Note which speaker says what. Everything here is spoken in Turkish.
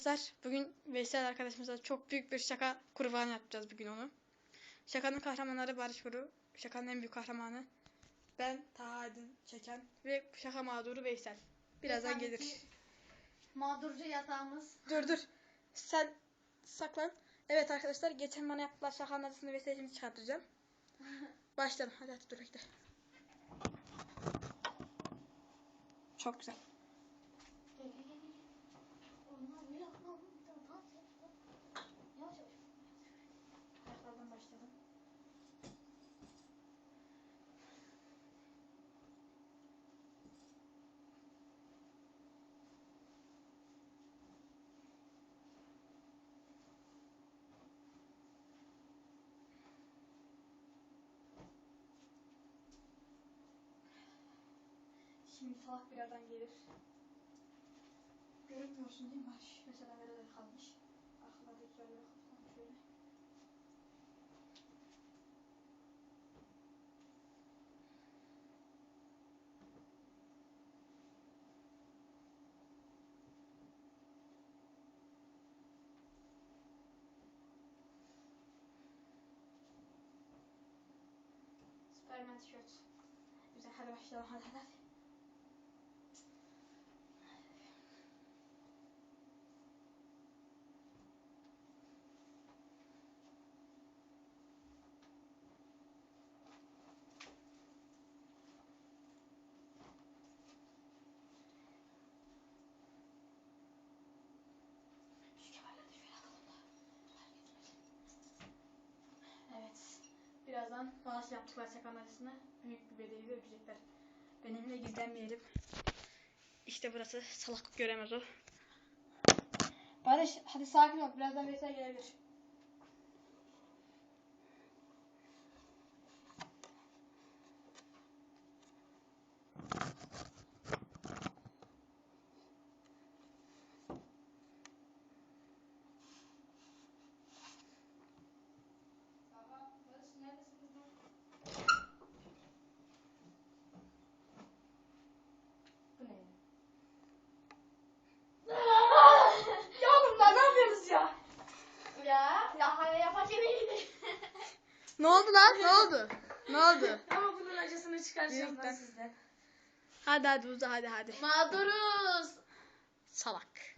Speaker 1: Arkadaşlar bugün Veysel arkadaşımıza çok büyük bir şaka kurbanı yapacağız bugün onu. Şakanın kahramanları Barış Kuru. Şakanın en büyük kahramanı. Ben Taha Aydın Çeken ve şaka mağduru Veysel. Birazdan gelir.
Speaker 2: Mağdurcu yatağımız.
Speaker 1: Dur dur. Sen saklan. Evet arkadaşlar geçen bana yaptılar şakanın adısını Veysel'e şimdi çıkartacağım. Başlayalım. Hadi hadi dur bekle. Çok güzel. Ayaklardan başlayalım. Şimdi salak birazdan gelir. Görünmüyorsun değil mi Barış? Mesela nerede kalmış? Arkadaki yerlere kapatalım şöyle. Superman tişört. Güzel hadi başlayalım hadi hadi. Birazdan bağış yaptıklar şaka arasında büyük bir bedeliyle ödeyecekler. Benimle gizlenmeyelim. İşte burası salaklık göremez o. Barış hadi sakin ol. Birazdan Veysel gelebilir. Ne oldu lan? Ne oldu? Ne oldu?
Speaker 2: Ama bunun acısını çıkaracağım ben sizden.
Speaker 1: Hadi hadi uza hadi hadi.
Speaker 2: Mağduruz.
Speaker 1: Salak.